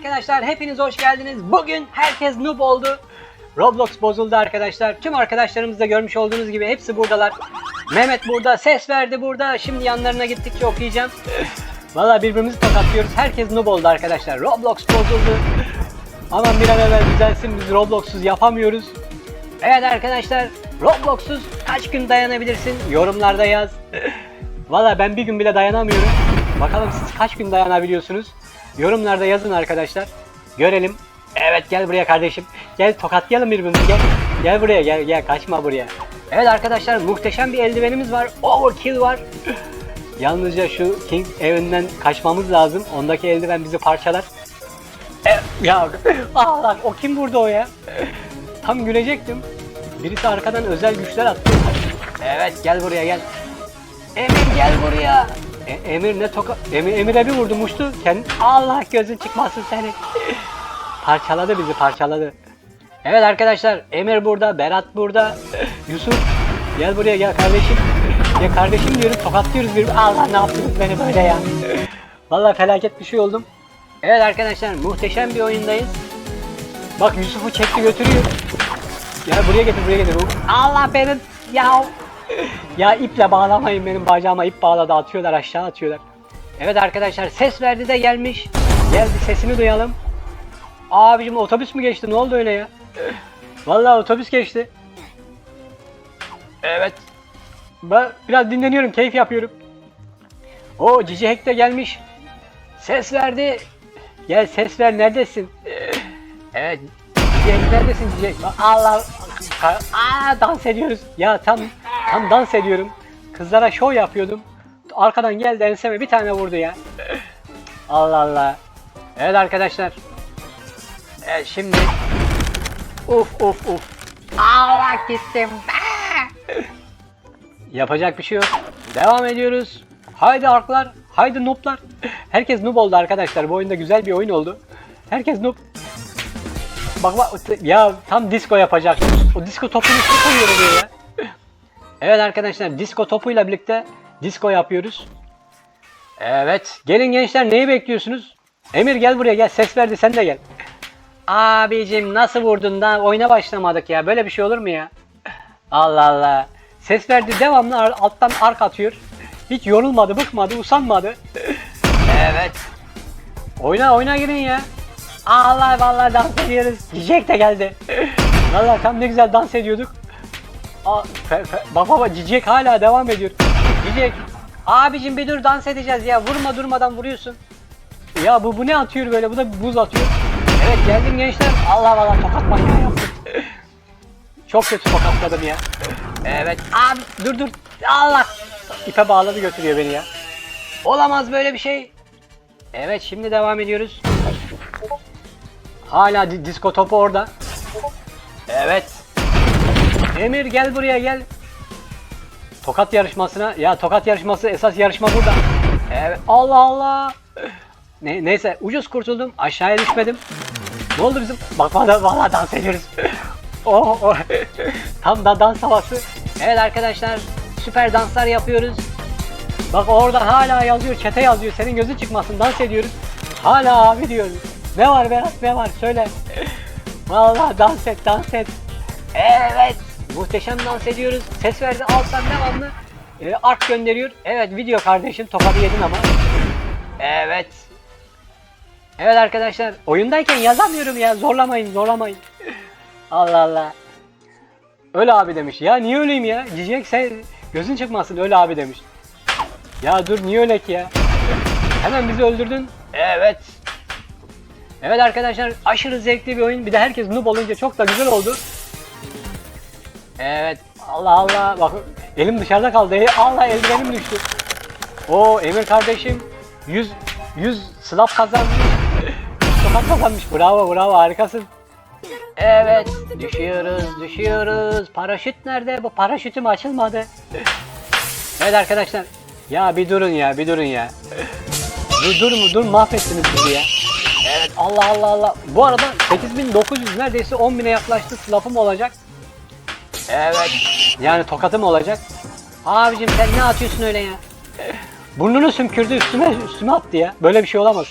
arkadaşlar hepiniz hoş geldiniz. Bugün herkes noob oldu. Roblox bozuldu arkadaşlar. Tüm arkadaşlarımız da görmüş olduğunuz gibi hepsi buradalar. Mehmet burada, ses verdi burada. Şimdi yanlarına gittikçe okuyacağım. Valla birbirimizi tokatlıyoruz. Herkes noob oldu arkadaşlar. Roblox bozuldu. Aman bir an evvel düzelsin biz Roblox'suz yapamıyoruz. Evet arkadaşlar Roblox'suz kaç gün dayanabilirsin? Yorumlarda yaz. Valla ben bir gün bile dayanamıyorum. Bakalım siz kaç gün dayanabiliyorsunuz? Yorumlarda yazın arkadaşlar. Görelim. Evet gel buraya kardeşim. Gel tokatlayalım birbirimizi gel. Gel buraya gel gel kaçma buraya. Evet arkadaşlar muhteşem bir eldivenimiz var. Overkill var. Yalnızca şu King evinden kaçmamız lazım. Ondaki eldiven bizi parçalar. E, ya Allah o kim burada o ya? Tam gülecektim. Birisi arkadan özel güçler attı. Evet gel buraya gel. Emir gel buraya. E, Emir ne toka... Emir, Emir'e bir vurdu muştu. Kendi... Allah gözün çıkmasın senin. parçaladı bizi parçaladı. Evet arkadaşlar Emir burada, Berat burada, Yusuf gel buraya gel kardeşim. Ya kardeşim diyorum tokatlıyoruz bir. Allah ne yaptınız beni böyle ya. Vallahi felaket bir şey oldum. Evet arkadaşlar muhteşem bir oyundayız. Bak Yusuf'u çekti götürüyor. Gel buraya getir buraya getir. Allah benim ya. Ya iple bağlamayın benim bacağıma ip bağladı atıyorlar aşağı atıyorlar. Evet arkadaşlar ses verdi de gelmiş. Geldi sesini duyalım. Abicim otobüs mü geçti ne oldu öyle ya? Vallahi otobüs geçti. Evet. Ben biraz dinleniyorum keyif yapıyorum. O Cici Hack de gelmiş. Ses verdi. Gel ses ver neredesin? Evet. Cici Hack neredesin Cici Hack? Allah. Aa dans ediyoruz. Ya tam tam dans ediyorum. Kızlara show yapıyordum. Arkadan geldi enseme bir tane vurdu ya. Allah Allah. Evet arkadaşlar. Evet şimdi. Uf uf uf. Allah gittim. Yapacak bir şey yok. Devam ediyoruz. Haydi arklar, haydi nooblar. Herkes noob oldu arkadaşlar. Bu oyunda güzel bir oyun oldu. Herkes noob. Bak bak ya tam disco yapacak. O disco topunu üstüne koyuyor ya. Evet arkadaşlar disco topuyla birlikte disco yapıyoruz. Evet. Gelin gençler neyi bekliyorsunuz? Emir gel buraya gel. Ses verdi sen de gel. Abicim nasıl vurdun da oyuna başlamadık ya. Böyle bir şey olur mu ya? Allah Allah. Ses verdi devamlı alttan ark atıyor. Hiç yorulmadı, bıkmadı, usanmadı. evet. Oyna oyna girin ya. Allah vallahi dans ediyoruz. Cicek de geldi. Vallahi tam ne güzel dans ediyorduk. Aa, baba Cicek hala devam ediyor. Cicek. Abicim bir dur dans edeceğiz ya. Vurma durmadan vuruyorsun. Ya bu bu ne atıyor böyle? Bu da buz atıyor. Evet geldim gençler. Allah Allah tokat manyağı yaptım. Çok kötü tokatladım ya. Evet. Abi dur dur. Allah. İpe bağladı götürüyor beni ya. Olamaz böyle bir şey. Evet şimdi devam ediyoruz. Hala di- disko topu orada. Evet. Emir gel buraya gel. Tokat yarışmasına. Ya tokat yarışması esas yarışma burada. Evet. Allah Allah. Ne, neyse ucuz kurtuldum. Aşağıya düşmedim. Ne oldu bizim? Bak valla valla dans ediyoruz. oh, oh. Tam da dans havası. Evet arkadaşlar süper danslar yapıyoruz. Bak orada hala yazıyor, çete yazıyor. Senin gözün çıkmasın dans ediyoruz. Hala abi diyoruz. Ne var Berat ne var söyle. Vallahi dans et dans et. Evet. Muhteşem dans ediyoruz. Ses verdi alttan devamlı. E, ark gönderiyor. Evet video kardeşim tokadı yedin ama. Evet. Evet arkadaşlar oyundayken yazamıyorum ya zorlamayın zorlamayın. Allah Allah. Öyle abi demiş. Ya niye öleyim ya? Cicek sen gözün çıkmasın öyle abi demiş. Ya dur niye öyle ki ya? Hemen bizi öldürdün. Evet. Evet arkadaşlar aşırı zevkli bir oyun. Bir de herkes noob olunca çok da güzel oldu. Evet. Allah Allah. Bak elim dışarıda kaldı. Allah eldivenim düştü. O Emir kardeşim 100 100 slap kazanmış. Sokak kazanmış. Bravo bravo harikasın. Evet düşüyoruz düşüyoruz. Paraşüt nerede? Bu paraşütüm açılmadı. Evet arkadaşlar. Ya bir durun ya bir durun ya. Dur dur mu dur mahvettiniz bizi ya. Evet Allah Allah Allah. Bu arada 8900 neredeyse 10.000'e yaklaştı slapım olacak. Evet. Yani tokatım olacak. Abicim sen ne atıyorsun öyle ya? Burnunu sümkürdü üstüme üstüme attı ya. Böyle bir şey olamaz.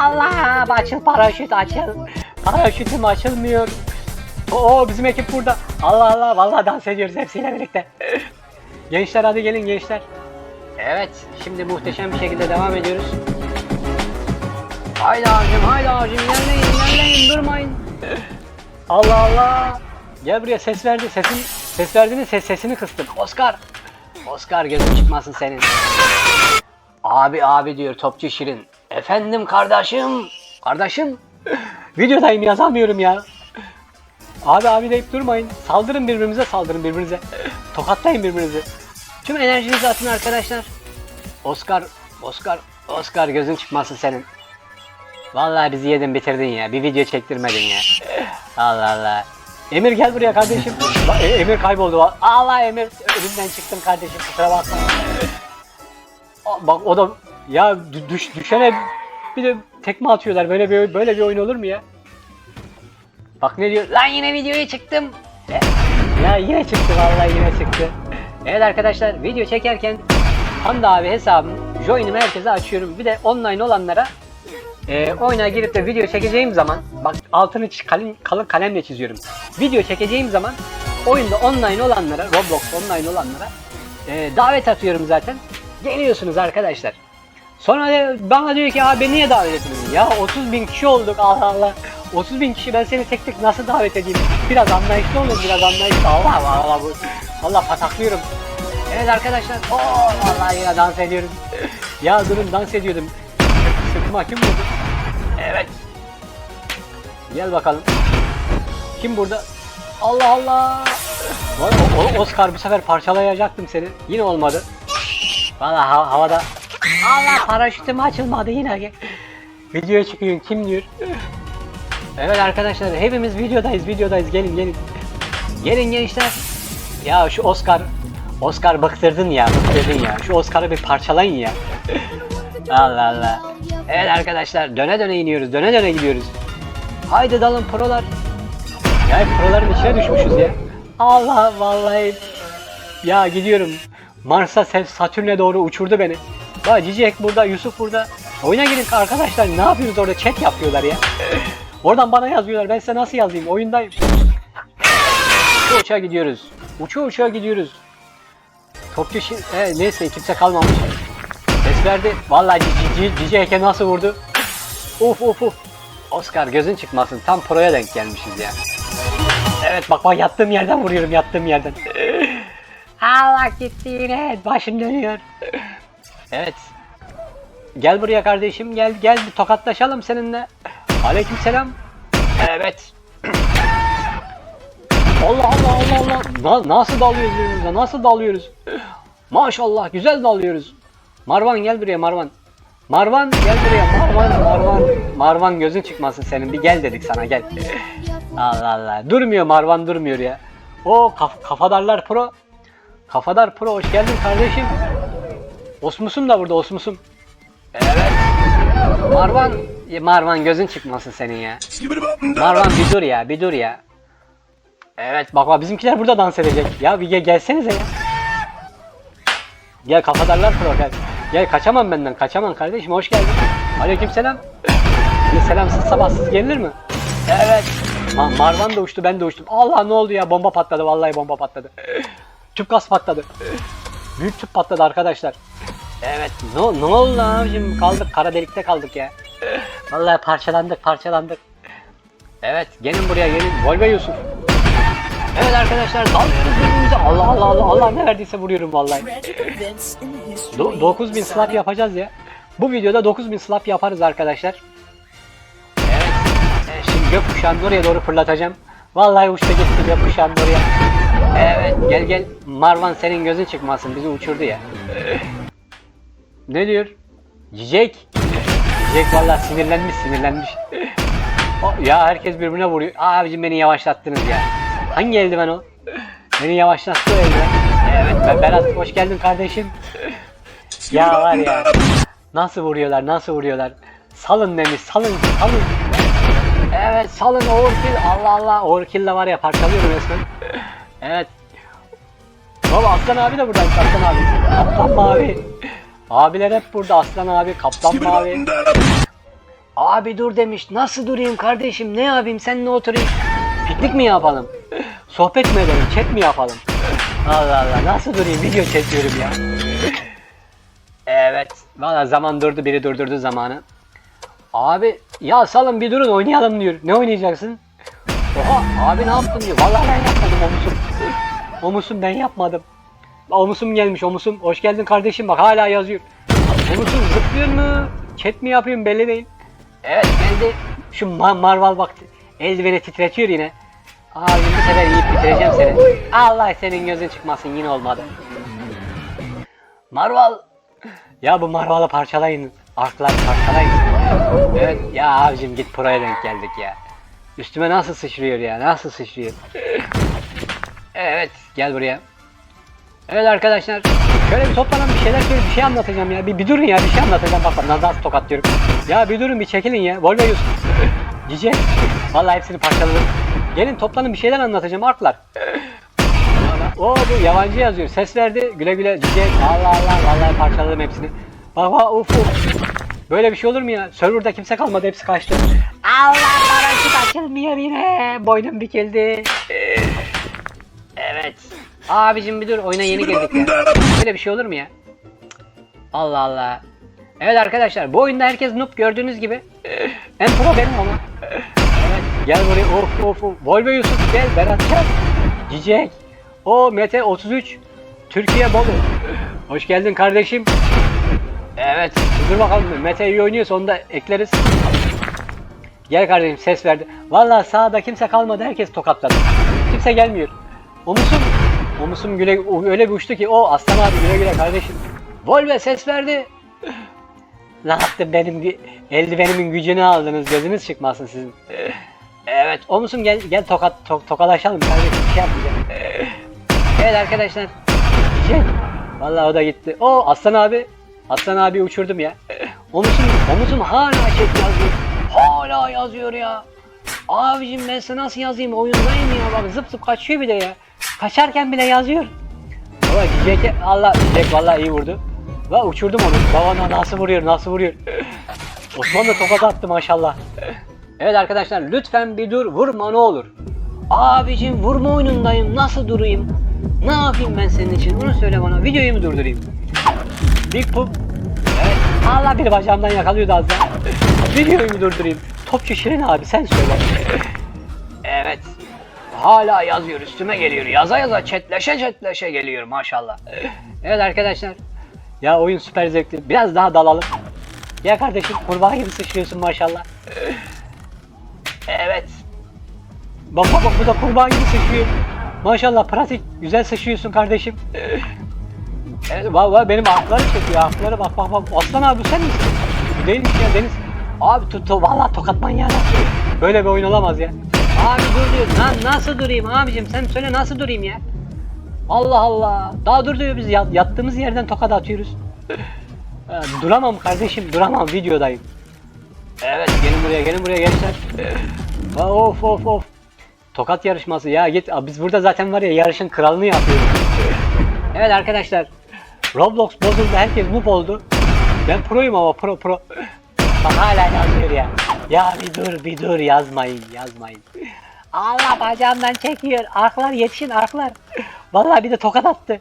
Allah açıl paraşüt açıl. Paraşütüm açılmıyor. Oo bizim ekip burada. Allah Allah vallahi dans ediyoruz hepsiyle birlikte. gençler hadi gelin gençler. Evet şimdi muhteşem bir şekilde devam ediyoruz. Haydi abicim haydi abicim ilerleyin ilerleyin durmayın. Allah Allah. Gel buraya ses verdi sesin ses verdiğini ses sesini kıstım. Oscar. Oscar gözün çıkmasın senin. Abi abi diyor topçu Şirin. Efendim kardeşim. Kardeşim. Videodayım yazamıyorum ya. Abi abi deyip durmayın. Saldırın birbirimize saldırın birbirinize. Tokatlayın birbirinizi. Tüm enerjinizi atın arkadaşlar. Oscar, Oscar, Oscar gözün çıkmasın senin. Vallahi bizi yedin bitirdin ya. Bir video çektirmedin ya. Allah Allah. Emir gel buraya kardeşim. E- Emir kayboldu. Allah Emir önümden çıktın kardeşim kusura bakma. Bak o da ya dü- düş, düşene bir de tekme atıyorlar. Böyle bir böyle bir oyun olur mu ya? Bak ne diyor? Lan yine videoya çıktım. Ya yine çıktı vallahi yine çıktı. Evet arkadaşlar video çekerken Handa abi hesabım join'imi herkese açıyorum. Bir de online olanlara e, oyuna girip de video çekeceğim zaman bak altını kalın, kalın kalemle çiziyorum. Video çekeceğim zaman oyunda online olanlara Roblox online olanlara e, davet atıyorum zaten. Geliyorsunuz arkadaşlar. Sonra bana diyor ki abi niye davet etmedin? Ya 30 bin kişi olduk Allah Allah. 30 bin kişi ben seni tek tek nasıl davet edeyim? Biraz anlayışlı olun biraz anlayışlı. Allah Allah Allah bu. Allah pataklıyorum. Evet arkadaşlar. Oo vallahi yine dans ediyoruz. ya durun dans ediyordum. Sırtıma kim vurdu? Evet. Gel bakalım. Kim burada? Allah Allah. Vay, o- o- Oscar bu sefer parçalayacaktım seni. Yine olmadı. Valla ha- havada. Allah paraşütüm açılmadı yine. Videoya çıkıyorsun kim diyor? Evet arkadaşlar hepimiz videodayız videodayız gelin gelin. Gelin gençler. Ya şu Oscar Oscar bıktırdın ya bıktırdın ya. Şu Oscar'ı bir parçalayın ya. Allah Allah. Evet arkadaşlar döne döne iniyoruz döne döne gidiyoruz. Haydi dalın prolar. Ya proların içine düşmüşüz ya. Allah vallahi. Ya gidiyorum. Mars'a Sa- Satürn'e doğru uçurdu beni. Bak Cicek burada, Yusuf burada. Oyuna girin arkadaşlar ne yapıyorsunuz orada chat yapıyorlar ya. Oradan bana yazıyorlar ben size nasıl yazayım oyundayım. Uça uçağa gidiyoruz. Uça uçağa gidiyoruz. Topçu şi- he, neyse kimse kalmamış. Verdi. Vallahi Cici Cicek'e nasıl vurdu? Uf uf uf. Oscar gözün çıkmasın. Tam proya denk gelmişiz ya. Evet bak bak yattığım yerden vuruyorum yattığım yerden. Allah gitti yine. Başım dönüyor. Evet. Gel buraya kardeşim gel gel bir tokatlaşalım seninle. Aleykümselam. Evet. Allah Allah Allah Allah. Na- nasıl dalıyoruz birbirimize? Nasıl dalıyoruz? Maşallah güzel dalıyoruz. Marvan gel buraya Marvan. Marvan gel buraya Marvan Marvan. Marvan gözün çıkmasın senin. Bir gel dedik sana gel. Allah Allah. Durmuyor Marvan durmuyor ya. O kaf kafadarlar pro. Kafadar pro hoş geldin kardeşim. Osmusum da burada Osmusum. Evet. Marvan Ya Marvan gözün çıkmasın senin ya. Marvan bir dur ya bir dur ya. Evet bak bak bizimkiler burada dans edecek. Ya bir gel, gelsenize ya. Gel kafadarlar pro gel. Gel kaçamam benden kaçamam kardeşim hoş geldin. Aleykümselam. Böyle selamsız sabahsız gelir mi? Evet. Ma- Marvan da uçtu ben de uçtum. Allah ne oldu ya bomba patladı vallahi bomba patladı. Tüp gaz patladı. Büyük tüp patladı arkadaşlar. Evet ne, ne oldu abicim kaldık kara delikte kaldık ya. Vallahi parçalandık parçalandık. Evet gelin buraya gelin. Volve Yusuf. Evet arkadaşlar birbirimize. Allah Allah Allah Allah ne verdiyse vuruyorum vallahi. Do- 9000 slap yapacağız ya. Bu videoda 9000 slap yaparız arkadaşlar. Evet. evet şimdi gökkuşağını oraya doğru fırlatacağım. Vallahi uçta gitti gökkuşağını oraya. Evet gel gel. Marvan senin gözün çıkmasın bizi uçurdu ya. Ne diyor? Cicek. Cicek vallahi sinirlenmiş sinirlenmiş. Ya herkes birbirine vuruyor. Abicim beni yavaşlattınız ya. Hangi eldiven o? Beni yavaşlattı o eldiven. Evet ben Berat hoş geldin kardeşim. Ya var ya. Nasıl vuruyorlar nasıl vuruyorlar. Salın demiş salın salın. Evet salın overkill. Allah Allah overkill de var ya parçalıyorum resmen. Evet. Baba Aslan abi de buradaymış Aslan abi. Aslan abi. Abiler hep burada. Aslan abi, Kaptan mavi. Abi dur demiş. Nasıl durayım kardeşim? Ne yapayım? Seninle oturayım. Piknik mi yapalım? Sohbet mi edelim? Chat mi yapalım? Allah Allah. Nasıl durayım? Video çekiyorum ya. Evet. Valla zaman durdu. Biri durdurdu zamanı. Abi ya salın bir durun oynayalım diyor. Ne oynayacaksın? Oha abi ne yaptın diyor. Vallahi ben yapmadım omusum. Omusum ben yapmadım. Omusum gelmiş omusum. Hoş geldin kardeşim bak hala yazıyor. Omusum zıplıyor mu? Chat mi yapıyorum belli değil. Evet geldi. Şu ma marval bak eldiveni titretiyor yine. Abi bu sefer yiyip bitireceğim seni. Allah senin gözün çıkmasın yine olmadı. Marval. Ya bu marvalı parçalayın. Arklar parçalayın. Evet ya abicim git proya denk geldik ya. Üstüme nasıl sıçrıyor ya nasıl sıçrıyor. Evet gel buraya. Evet arkadaşlar şöyle bir toplanan bir şeyler şöyle bir şey anlatacağım ya. Bir, bir durun ya bir şey anlatacağım bak nasıl tokatlıyorum. Ya bir durun bir çekilin ya. Volvo Yusuf. Cice. Vallahi hepsini parçaladım. Gelin toplanın bir şeyler anlatacağım arklar. O bu yabancı yazıyor. Ses verdi. Güle güle cice. Allah Allah vallahi parçaladım hepsini. Bak bak uf uf. Böyle bir şey olur mu ya? Serverda kimse kalmadı hepsi kaçtı. Allah paraşüt açılmıyor yine. Boynum büküldü. Evet. Abicim bir dur oyuna yeni girdik ya. Böyle bir şey olur mu ya? Allah Allah. Evet arkadaşlar bu oyunda herkes noob gördüğünüz gibi. En pro benim ama. Gel buraya of of of. Volvo Yusuf gel Berat gel. Cicek. O Mete 33. Türkiye Bolu. Hoş geldin kardeşim. Evet. Dur bakalım Mete iyi oynuyorsa onu da ekleriz. Gel kardeşim ses verdi. Vallahi sağda kimse kalmadı herkes tokatladı. Kimse gelmiyor. Omusum. Omusum güle öyle bir uçtu ki o aslan abi güle güle kardeşim. Volve ses verdi. Ne yaptın benim eldivenimin gücünü aldınız gözünüz çıkmasın sizin. Evet omusum gel gel tokat to- tokalaşalım kardeşim bir şey yapmayacağım. Evet arkadaşlar. Şey, Vallahi o da gitti. O Aslan abi. Aslan abi uçurdum ya. Omuzum, omuzum hala chat yazıyor. Hala yazıyor ya. Abicim ben sana nasıl yazayım oyundayım ya bak zıp zıp kaçıyor bir de ya. Kaçarken bile yazıyor. Baba Cicek Allah Cicek vallahi iyi vurdu. Va uçurdum onu. Baba nasıl vuruyor nasıl vuruyor. Osman da tokat attı maşallah. Evet arkadaşlar lütfen bir dur vurma ne olur. Abicim vurma oyunundayım nasıl durayım? Ne yapayım ben senin için? Bunu söyle bana. Videoyu mu durdurayım? Big Poop. Evet. Allah bir bacağımdan yakalıyordu az daha. Videoyu mu durdurayım? Topçu Şirin abi sen söyle. Evet. Hala yazıyor üstüme geliyor. Yaza yaza çetleşe çetleşe geliyor maşallah. Evet arkadaşlar. Ya oyun süper zevkli. Biraz daha dalalım. Ya kardeşim kurbağa gibi sıçrıyorsun maşallah. Evet. Bak bak bu da kurbağa gibi sıçrıyor. Maşallah pratik. Güzel sıçrıyorsun kardeşim. Evet, valla benim akları çekiyor. Akları bak bak bak. Aslan abi sen misin? Değilmiş ya Deniz. Abi tut tut valla tokat manyağı. Böyle bir oyun olamaz ya. Abi dur diyor. Lan nasıl durayım abicim sen söyle nasıl durayım ya. Allah Allah. Daha dur diyor biz yat- yattığımız yerden tokat atıyoruz. Duramam kardeşim duramam videodayım. Evet gelin buraya gelin buraya gençler. Of of of. Tokat yarışması ya git Aa, biz burada zaten var ya yarışın kralını yapıyoruz. Evet arkadaşlar. Roblox bozuldu herkes noob oldu. Ben proyum ama pro pro. Bak hala yazıyor ya. Ya bir dur bir dur yazmayın yazmayın. Allah bacağımdan çekiyor. Arklar yetişin arklar. Vallahi bir de tokat attı.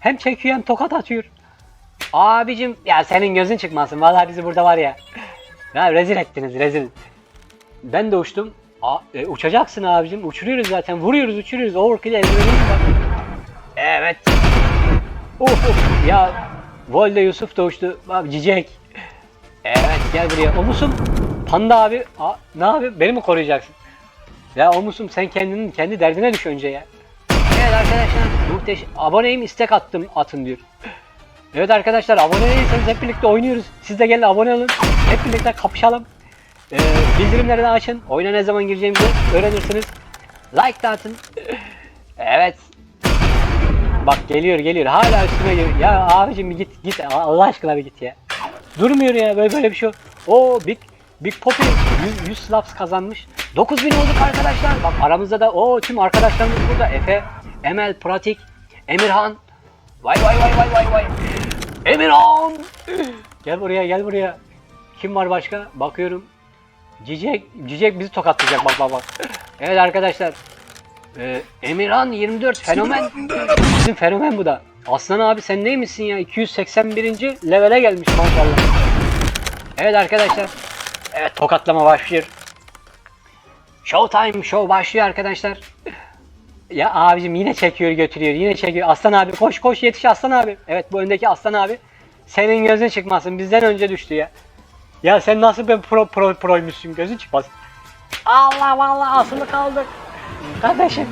Hem çekiyor hem tokat atıyor. Abicim ya senin gözün çıkmasın. Vallahi bizi burada var ya. Ya rezil ettiniz rezil. Ben de uçtum. Aa, e, uçacaksın abicim. Uçuruyoruz zaten. Vuruyoruz uçuruyoruz. Overkill eldivenimiz var. Evet. Of of. Ya Volde Yusuf da uçtu. Abi Cicek. Evet gel buraya. Omusum. Panda abi. Aa, ne abi? Beni mi koruyacaksın? Ya Omusum sen kendinin kendi derdine düş önce ya. Evet arkadaşlar muhteşem. Aboneyim istek attım atın diyor. Evet arkadaşlar abone değilseniz hep birlikte oynuyoruz. Siz de gelin abone olun. Hep birlikte kapışalım. Ee, bildirimleri de açın. Oyuna ne zaman gireceğimizi öğrenirsiniz. Like de atın. Evet. Bak geliyor geliyor. Hala üstüme geliyor. Ya abicim bir git git. Allah aşkına bir git ya. Durmuyor ya böyle böyle bir şey. O Big Big Poppy 100, 100 slaps kazanmış. 9000 olduk arkadaşlar. Bak aramızda da o tüm arkadaşlarımız burada. Efe, Emel, Pratik, Emirhan. Vay vay vay vay vay vay. Emirhan! Gel buraya gel buraya. Kim var başka? Bakıyorum. Cicek, Cicek bizi tokatlayacak bak bak bak. Evet arkadaşlar. Ee, Emirhan 24 fenomen. Bizim fenomen bu da. Aslan abi sen neymişsin ya? 281. levele gelmiş maşallah. Evet arkadaşlar. Evet tokatlama başlıyor. Showtime show başlıyor arkadaşlar. Ya abicim yine çekiyor götürüyor yine çekiyor. Aslan abi koş koş yetiş Aslan abi. Evet bu öndeki Aslan abi. Senin gözün çıkmasın bizden önce düştü ya. Ya sen nasıl bir pro pro proymuşsun gözün çıkmasın. Allah vallahi asılı kaldık. Kardeşim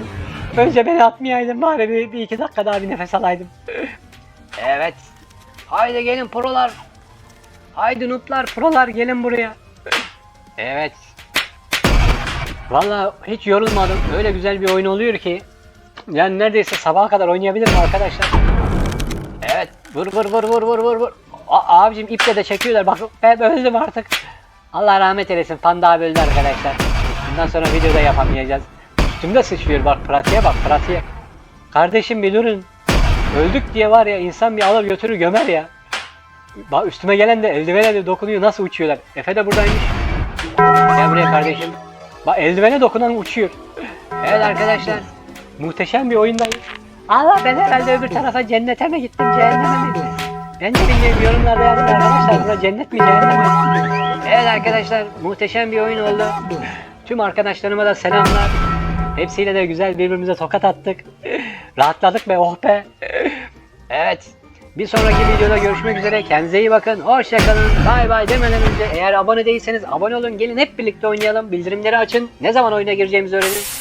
önce beni atmayaydın bari bir, bir iki dakika daha bir nefes alaydım. evet. Haydi gelin prolar. Haydi nutlar prolar gelin buraya. Evet. Valla hiç yorulmadım. Öyle güzel bir oyun oluyor ki. Yani neredeyse sabaha kadar oynayabilirim arkadaşlar. Evet. Vur vur vur vur vur vur vur. A- abicim iple de çekiyorlar. Bak ben öldüm artık. Allah rahmet eylesin. Panda abi öldü arkadaşlar. Bundan sonra videoda yapamayacağız. Üstümde sıçrıyor bak pratiğe bak pratiğe. Kardeşim bir durun. Öldük diye var ya insan bir alır götürür gömer ya. Bak üstüme gelen de eldivene de dokunuyor nasıl uçuyorlar. Efe de buradaymış. Gel buraya kardeşim. Bak eldivene dokunan uçuyor. Evet arkadaşlar. Muhteşem bir oyundayız. Allah ben herhalde öbür tarafa cennete mi gittim cehenneme mi gittim? Ben de bilmiyorum yorumlarda yazın arkadaşlar burada cennet mi cehennem mi? Evet arkadaşlar muhteşem bir oyun oldu. Tüm arkadaşlarıma da selamlar. Hepsiyle de güzel birbirimize tokat attık. Rahatladık be oh be. Evet. Bir sonraki videoda görüşmek üzere. Kendinize iyi bakın. Hoşçakalın. Bay bay demeden önce eğer abone değilseniz abone olun. Gelin hep birlikte oynayalım. Bildirimleri açın. Ne zaman oyuna gireceğimizi öğrenin.